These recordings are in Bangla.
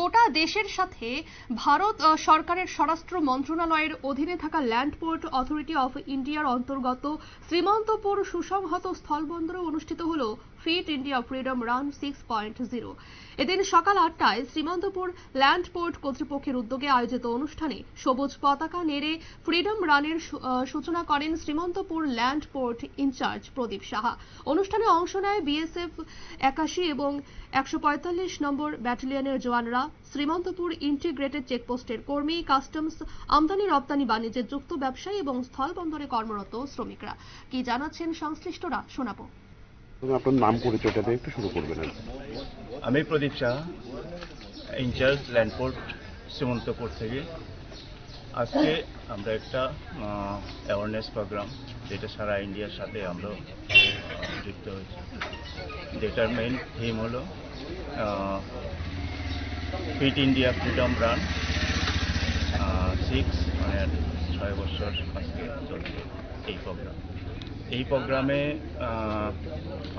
গোটা দেশের সাথে ভারত সরকারের স্বরাষ্ট্র মন্ত্রণালয়ের অধীনে থাকা ল্যান্ড পোর্ট অথরিটি অফ ইন্ডিয়ার অন্তর্গত শ্রীমন্তপুর সুসংহত স্থলবন্দরে অনুষ্ঠিত হল fit India freedom run six point zero. এদিন সকাল আটটায় শ্রীমন্তপুর ল্যান্ড পোর্ট কর্তৃপক্ষের উদ্যোগে আয়োজিত অনুষ্ঠানে সবুজ পতাকা নেড়ে ফ্রিডম রানের সূচনা করেন Srimantapur land port incharge Pradip Saha. অনুষ্ঠানে অংশ নেয় বিএসএফ একাশি এবং একশো পঁয়তাল্লিশ নম্বর ব্যাটালিয়নের জওয়ানরা শ্রীমন্তপুর ইন্টিগ্রেটেড চেকপোস্টের কর্মী কাস্টমস আমদানি রপ্তানি বাণিজ্যে যুক্ত ব্যবসায়ী এবং স্থল স্থলবন্দরে কর্মরত শ্রমিকরা। কি জানাচ্ছেন সংশ্লিষ্টরা শোনাবো। আপনার নাম পরিচয়টা দিয়ে একটু শুরু করবেন আমি Pradip Saha incharge land port Srimantapur থেকে। আজকে আমরা একটা অ্যাওয়ারনেস প্রোগ্রাম যেটা সারা ইন্ডিয়ার সাথে আমরা যুক্ত হয়েছি। যেটার মেইন থিম হলো fit India freedom run six মানে ছয় বছর আজকে চলছে এই প্রোগ্রাম। এই প্রোগ্রামে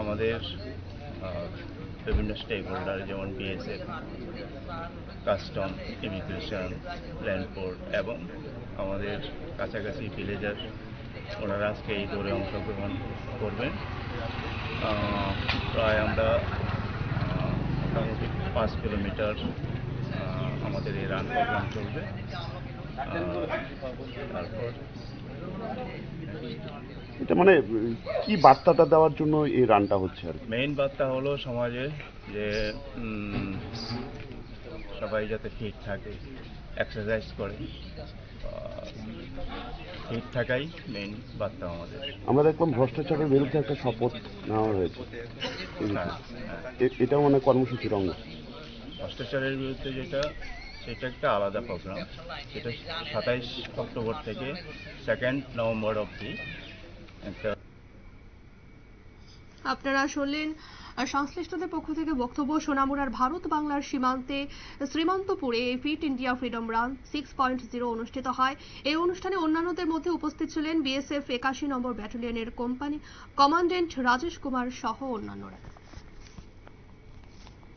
আমাদের বিভিন্ন স্টেক হোল্ডার যেমন BSF custom immigration land port এবং আমাদের কাছাকাছি ভিলেজার ওনারা আজকে এই দৌড়ে অংশগ্রহণ করবেন। পাঁচ কিলোমিটার আমাদের এই রান প্রোগ্রাম চলবে। তারপর এটা মানে কি বার্তাটা দেওয়ার জন্য এই রানটা হচ্ছে আর মেইন বার্তা হলো সমাজে যে সবাই যাতে ফিট থাকে এক্সারসাইজ করে। ফিট থাকাই মেইন বার্তা আমাদের। আমরা দেখলাম ভ্রষ্টাচারের বিরুদ্ধে একটা শপথ নেওয়া হয়েছে। হ্যাঁ। এটাও মানে কর্মসূচির অঙ্গ ভ্রষ্টাচারের বিরুদ্ধে যেটা, সেটা একটা আলাদা প্রোগ্রাম। সেটা সাতাইশ অক্টোবর থেকে সেকেন্ড নভেম্বর অবধি একটা আপনারা শুনলেন সংশ্লিষ্টদের পক্ষ থেকে বক্তব্য সোনামুড়ার ভারত বাংলার সীমান্তে শ্রীমন্তপুরে fit India freedom run six point zero অনুষ্ঠিত হয়। এই অনুষ্ঠানে অন্যান্যদের মধ্যে উপস্থিত ছিলেন বিএসএফ একাশি নম্বর ব্যাটালিয়নের কোম্পানি কমান্ডেন্ট রাজেশ কুমার সহ অন্যান্যরা।